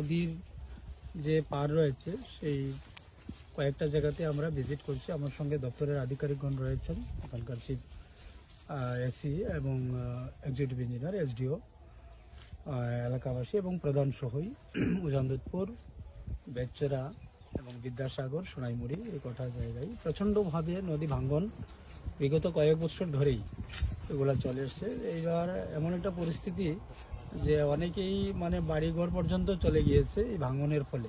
নদীর যে পার রয়েছে, সেই কয়েকটা জায়গাতে আমরা ভিজিট করছি। আমার সঙ্গে দপ্তরের আধিকারিকগণ রয়েছেন, ওখানকার চিফ এসি এবং এক্সিকিউটিভ ইঞ্জিনিয়ার এসডিও এলাকাবাসী এবং প্রধান সহই উজানদুতপুর বেচরা এবং বিদ্যাসাগর, সোনাইমুড়ি, এই কটা জায়গায় প্রচণ্ডভাবে নদী ভাঙ্গন বিগত কয়েক বছর ধরেই এগুলা চলে এসছে। এইবার এমন একটা পরিস্থিতি যে অনেকেই মানে বাড়ি ঘর পর্যন্ত চলে গিয়েছে এই ভাঙনের ফলে।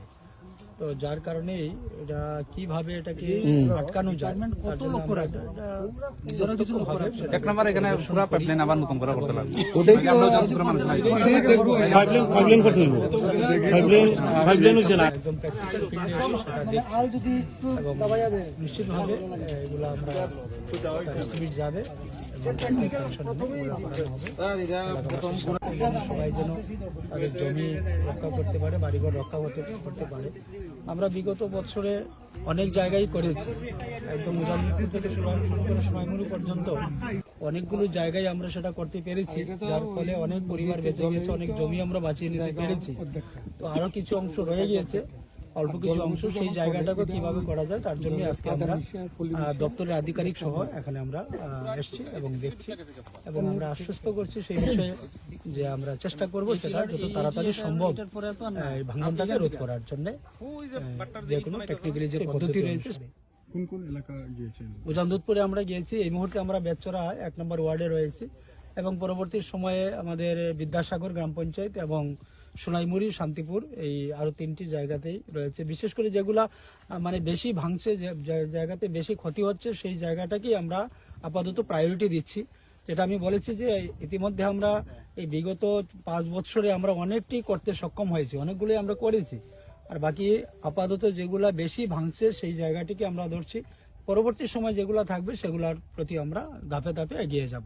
তো যার কারণেই এটা কীভাবে এটাকে আটকানো যায় যতটুকুভাবে সেটা এক নম্বর এখানে পুরা পাইপলাইন আবার নতুন করে করতে লাগবে ওটাই কি ফাইভ লেন করতে লেন ফাইভ লেন হচ্ছে না। একদম প্র্যাকটিক্যাল ফিল্ডে সেটা দেখছি। এবং নিশ্চিতভাবে এগুলো আমরা যাবে হবে, হবে। সবাই যেন তাদের জমি রক্ষা করতে পারে বাড়িঘর রক্ষা করতে করতে পারে। আমরা বিগত বছরে অনেক জায়গায় করেছি। একদম মুজাম্মিপুর থেকে শুরু করে সোনাইমুড়ি পর্যন্ত অনেকগুলো জায়গায় আমরা সেটা করতে পেরেছি, যার ফলে অনেক পরিবার বেঁচে গেছে অনেক জমি আমরা বাঁচিয়ে নিতে পেরেছি। তো আরও কিছু অংশ রয়ে গিয়েছে। অল্প কিছু অংশ সেই জায়গাটাকে কীভাবে করা যায় তার জন্য আজকে আমরা দপ্তরের আধিকারিক সহ এখানে আমরা এসেছি এবং দেখছি এবং আমরা আশ্বস্ত করছি সেই বিষয়ে যে আমরা চেষ্টা করব সেটা যত তাড়াতাড়ি সম্ভব ভাঙনটাকে রোধ করার জন্য যে কোনো টেকনিক্যালি যে পদ্ধতি রয়েছে। কোন কোন এলাকা গিয়েছেন? উজানদুতপুরে আমরা গিয়েছি এই মুহূর্তে আমরা বেচরা এক নম্বর ওয়ার্ডে রয়েছি এবং পরবর্তী সময়ে আমাদের বিদ্যাসাগর গ্রাম পঞ্চায়েত এবং সোনাইমুড়ি, শান্তিপুর, এই আরও তিনটি জায়গাতেই রয়েছে। বিশেষ করে যেগুলা মানে বেশি ভাঙছে জায়গাতে বেশি ক্ষতি হচ্ছে, সেই জায়গাটাকেই আমরা আপাতত প্রায়োরিটি দিচ্ছি। যেটা আমি বলেছি যে, ইতিমধ্যে আমরা এই বিগত পাঁচ বছরে আমরা অনেকটি করতে সক্ষম হয়েছি, অনেকগুলোই আমরা করেছি। আর বাকি আপাতত যেগুলা বেশি ভাঙছে, সেই জায়গাটিকে আমরা ধরছি। পরবর্তী সময় যেগুলা থাকবে, সেগুলোর প্রতি আমরা ধাপে ধাপে এগিয়ে যাব।